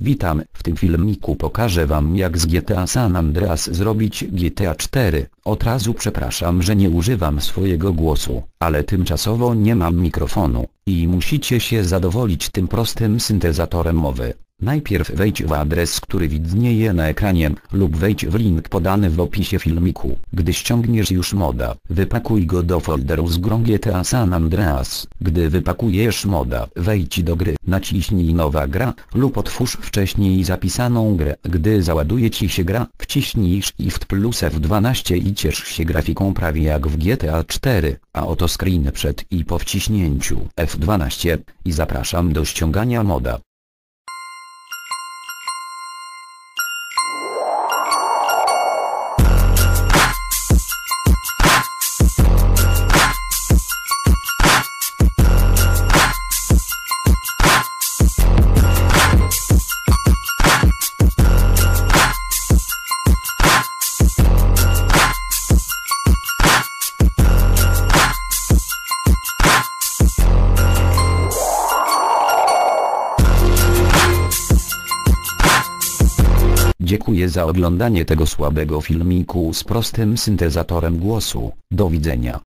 Witam, w tym filmiku pokażę wam jak z GTA San Andreas zrobić GTA 4. Od razu przepraszam, że nie używam swojego głosu, ale tymczasowo nie mam mikrofonu, i musicie się zadowolić tym prostym syntezatorem mowy. Najpierw wejdź w adres, który widnieje na ekranie, lub wejdź w link podany w opisie filmiku. Gdy ściągniesz już moda, wypakuj go do folderu z grą GTA San Andreas. Gdy wypakujesz moda, wejdź do gry, naciśnij nowa gra, lub otwórz wcześniej zapisaną grę. Gdy załaduje ci się gra, wciśnij Shift plus F12 i ciesz się grafiką prawie jak w GTA 4, a oto screen przed i po wciśnięciu F12 i zapraszam do ściągania moda. Dziękuję za oglądanie tego słabego filmiku z prostym syntezatorem głosu. Do widzenia.